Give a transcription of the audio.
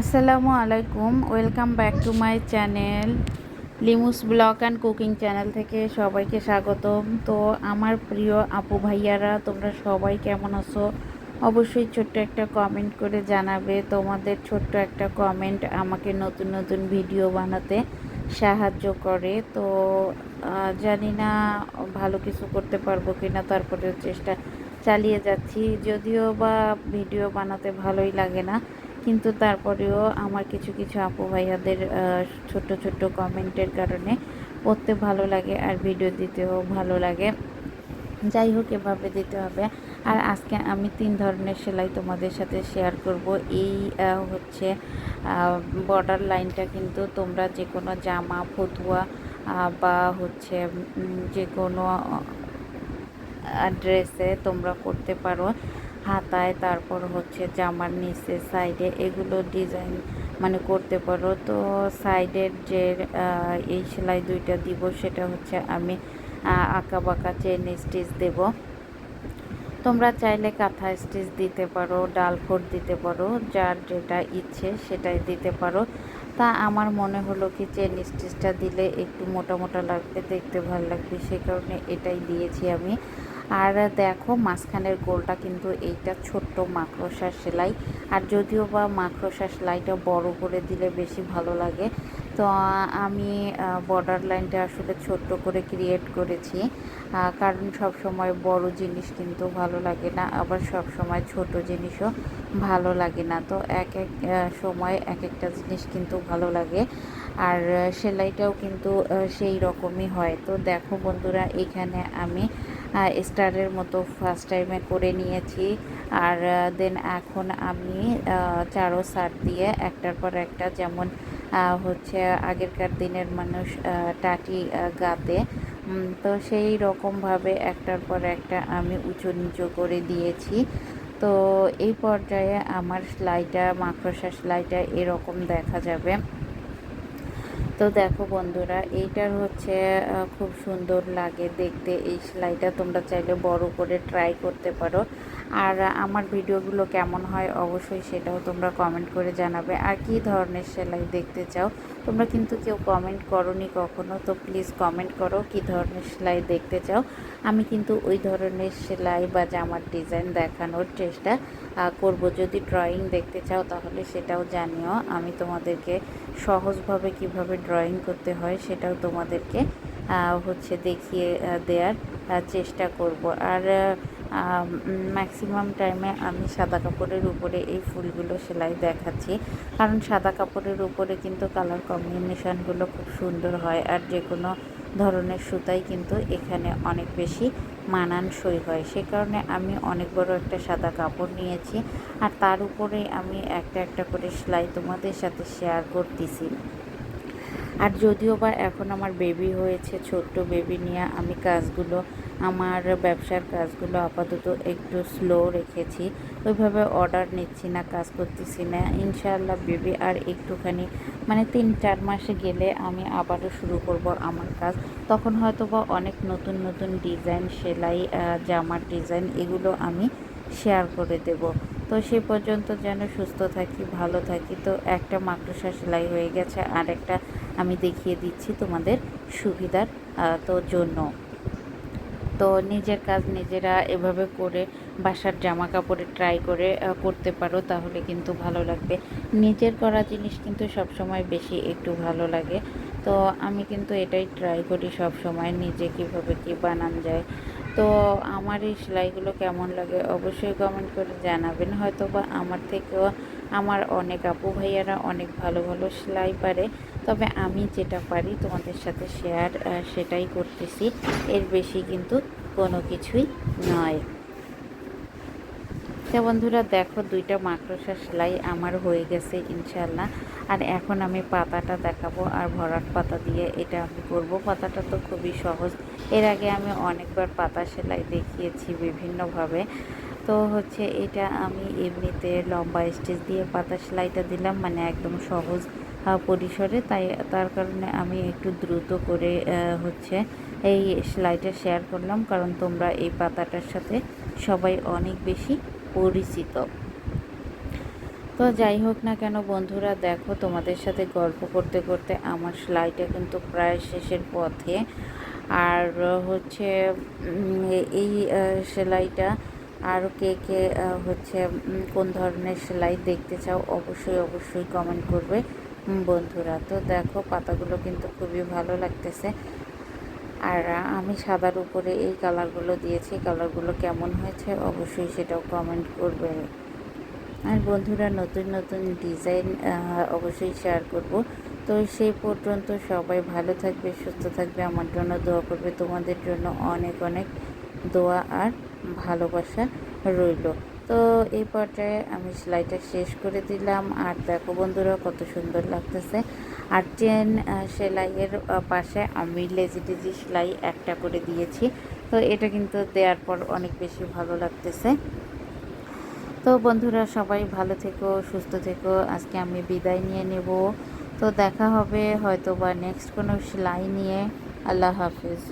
আসসালামু আলাইকুম, welcome back to my channel Limus blog and cooking channel থেকে সবাইকে স্বাগতম। তো আমার প্রিয় আপু ভাইয়ারা, তোমরা সবাই কেমন আছো? অবশ্যই ছোট্ট একটা কমেন্ট করে জানাবে। তোমাদের ছোট্ট একটা কমেন্ট আমাকে নতুন নতুন ভিডিও বানাতে সাহায্য করে। তো জানি না ভালো কিছু করতে পারব কি না তারপরেও চেষ্টা চালিয়ে যাচ্ছি। যদিও বা ভিডিও বানাতে ভালোই লাগে না। কিন্তু তারপরেও আমার কিছু কিছু আপু ভাইয়াদের আহ, ছোট্ট ছোট্ট কমেন্টের কারণে পড়তে ভালো লাগে আর ভিডিও দিতেও ভালো লাগে। যাই হোক এভাবে দিতে হবে। আর আজকে আমি তিন ধরনের সেলাই তোমাদের সাথে শেয়ার করব। এই হচ্ছে বর্ডার লাইনটা কিন্তু তোমরা যে কোনো জামা ফতুয়া বা হচ্ছে যে কোনো ড্রেসে তোমরা করতে পারো। হাতায়, তারপর হচ্ছে জামার নিচে সাইডে এগুলো ডিজাইন মানে করতে পারো। তো সাইডের যে এই সেলাই দুইটা দিব, সেটা হচ্ছে আমি আঁকা বাঁকা চেন স্টিচ দেব। তোমরা চাইলে কাঁথা স্টিচ দিতে পারো, ডাল ফোট দিতে পারো, যার যেটা ইচ্ছে সেটাই দিতে পারো। তা আমার মনে হলো কি চেন স্টিচটা দিলে একটু মোটা মোটা লাগবে, দেখতে ভালো লাগবে, সে কারণে এটাই দিয়েছি আমি। আর দেখো মাঝখানের গোলটা কিন্তু এইটা ছোট্ট মাকড়সার সেলাই। আর যদিও বা মাকড়সার সেলাইটা বড় করে দিলে বেশি ভালো লাগে, তো আমি বর্ডার লাইনটা আসলে ছোট্ট করে ক্রিয়েট করেছি। কারণ সব সময় বড় জিনিস কিন্তু ভালো লাগে না, আবার সব সময় ছোট জিনিসও ভালো লাগে না। তো এক এক সময় এক একটা জিনিস কিন্তু ভালো লাগে, আর সেলাইটাও কিন্তু সেই রকমই হয়। তো দেখো বন্ধুরা, এখানে আমি স্টারের মতো ফার্স্ট টাইমে করে নিয়েছি। আর দেন এখন আমি চারো সার দিয়ে একটার পর একটা যেমন হচ্ছে আগেরকার দিনের মানুষ টাটি গাতে তো সেই রকমভাবে একটার পর একটা আমি উঁচু নিচু করে দিয়েছি। তো এই পর্যায়ে আমার সেলাইটা মাকড়সা সেলাইটা এরকম দেখা যাবে। তো দেখো বন্ধুরা, এইটার হচ্ছে খুব সুন্দর লাগে দেখতে। এই সেলাইটা তোমরা চাইলে বড় করে ট্রাই করতে পারো। আর আমার ভিডিওগুলো কেমন হয় অবশ্যই সেটাও তোমরা কমেন্ট করে জানাবে। আর কি ধরনের সেলাই দেখতে চাও, তোমরা কিন্তু কেউ কমেন্ট করনি কখনো, তো প্লিজ কমেন্ট করো কি ধরনের সেলাই দেখতে চাও। আমি কিন্তু ওই ধরনের সেলাই বা জামার ডিজাইন দেখানোর চেষ্টা করব। যদি ড্রয়িং দেখতে চাও তাহলে সেটাও জানিও। আমি তোমাদেরকে সহজভাবে কীভাবে ড্রয়িং করতে হয়, সেটাও তোমাদেরকে হচ্ছে দেখিয়ে দেওয়ার চেষ্টা করব। আর ম্যাক্সিমাম টাইমে আমি সাদা কাপড়ের উপরে এই ফুলগুলো সেলাই দেখাচ্ছি। কারণ সাদা কাপড়ের উপরে কিন্তু কালার কম্বিনেশনগুলো খুব সুন্দর হয়, আর যে কোনো ধরনের সুতাই কিন্তু এখানে অনেক বেশি মানানসই হয়। সে কারণে আমি অনেক বড় একটা সাদা কাপড় নিয়েছি, আর তার উপরে আমি একটা একটা করে সেলাই তোমাদের সাথে শেয়ার করতেছি। আর যদিও বা এখন আমার বেবি হয়েছে, ছোট্ট বেবি নিয়ে আমি কাজগুলো, আমার ব্যবসার কাজগুলো আপাতত একটু স্লো রেখেছি। ওইভাবে অর্ডার নিচ্ছি না, কাজ করতেছি না। ইনশাআল্লাহ বেবি আর একটুখানি মানে তিন চার মাসে গেলে আমি আবারও শুরু করব আমার কাজ। তখন হয়তো বা অনেক নতুন নতুন ডিজাইন সেলাই জামার ডিজাইন এগুলো আমি শেয়ার করে দেব। তো সে পর্যন্ত যেন সুস্থ থাকি, ভালো থাকি, তো একটা মাকড়সা সেলাই হয়ে গেছে আর একটা আমি দেখিয়ে দিচ্ছি তোমাদের সুবিধার তো জন্য। তো নিজের কাজ নিজেরা এভাবে করে বাসার জামা কাপড়ে ট্রাই করে করতে পারো, তাহলে কিন্তু ভালো লাগবে। নিজের করা জিনিস কিন্তু সব সময় বেশি একটু ভালো লাগে। তো আমি কিন্তু এটাই ট্রাই করি সব সময় নিজে কীভাবে কি বানান যায়। তো আমার এই সেলাইগুলো কেমন লাগে অবশ্যই কমেন্ট করে জানাবেন। হয়তো বা আমার থেকেও আমার অনেক আপু ভাইয়ারা অনেক ভালো ভালো সেলাই পারে। তবে আমি যেটা পারি তোমাদের সাথে শেয়ার সেটাই করতেছি। এর বেশি কিন্তু কোনো কিছুই নয়। তো বন্ধুরা, দেখো দুইটা মাকড়সা সেলাই আমার হয়ে গেছে ইনশাল্লাহ আর এখন আমি পাতাটা দেখাবো আর ভরাট পাতা দিয়ে এটা আমি করব। পাতাটা তো খুবই সহজ। এর আগে আমি অনেকবার পাতা সেলাই দেখিয়েছি বিভিন্নভাবে। তো হচ্ছে এটা আমি এমনিতে লম্বা স্টিচ দিয়ে পাতা সেলাইটা দিলাম মানে একদম সহজ পরিসরে। তাই তার কারণে আমি একটু দ্রুত করে হচ্ছে এই সেলাইটা শেয়ার করলাম। কারণ তোমরা এই পাতাটার সাথে সবাই অনেক বেশি পরিচিত। তো যাই হোক না কেন বন্ধুরা, দেখো তোমাদের সাথে গল্প করতে করতে আমার সেলাইটা কিন্তু প্রায় শেষের পথে। আর হচ্ছে এই সেলাইটা আরও কে কে হচ্ছে কোন ধরনের সেলাই দেখতে চাও, অবশ্যই অবশ্যই কমেন্ট করবে বন্ধুরা। তো দেখো, পাতাগুলো কিন্তু খুবই ভালো লাগতেছে। আর আমি সাদার উপরে এই কালারগুলো দিয়েছি কালারগুলো কেমন হয়েছে অবশ্যই সেটাও কমেন্ট করবে। আর বন্ধুরা, নতুন নতুন ডিজাইন অবশ্যই শেয়ার করব। তো সেই পর্যন্ত সবাই ভালো থাকবে, সুস্থ থাকবে, আমার জন্য দোয়া করবে। তোমাদের জন্য অনেক অনেক দোয়া আর ভালোবাসা রইল। তো এই পর্যায়ে আমি সেলাইটা শেষ করে দিলাম। আর দেখো বন্ধুরা কত সুন্দর লাগতেছে। আর চেন সেলাইয়ের পাশে আমি লেজি টেজি সেলাই একটা করে দিয়েছি। তো এটা কিন্তু দেওয়ার পর অনেক বেশি ভালো লাগতেছে। তো বন্ধুরা সবাই ভালো থেকো, সুস্থ থেকো। আজকে আমি বিদায় নিয়ে নেব। তো দেখা হবে হয়তো বা নেক্সট কোনো সেলাই নিয়ে। আল্লাহ হাফিজ।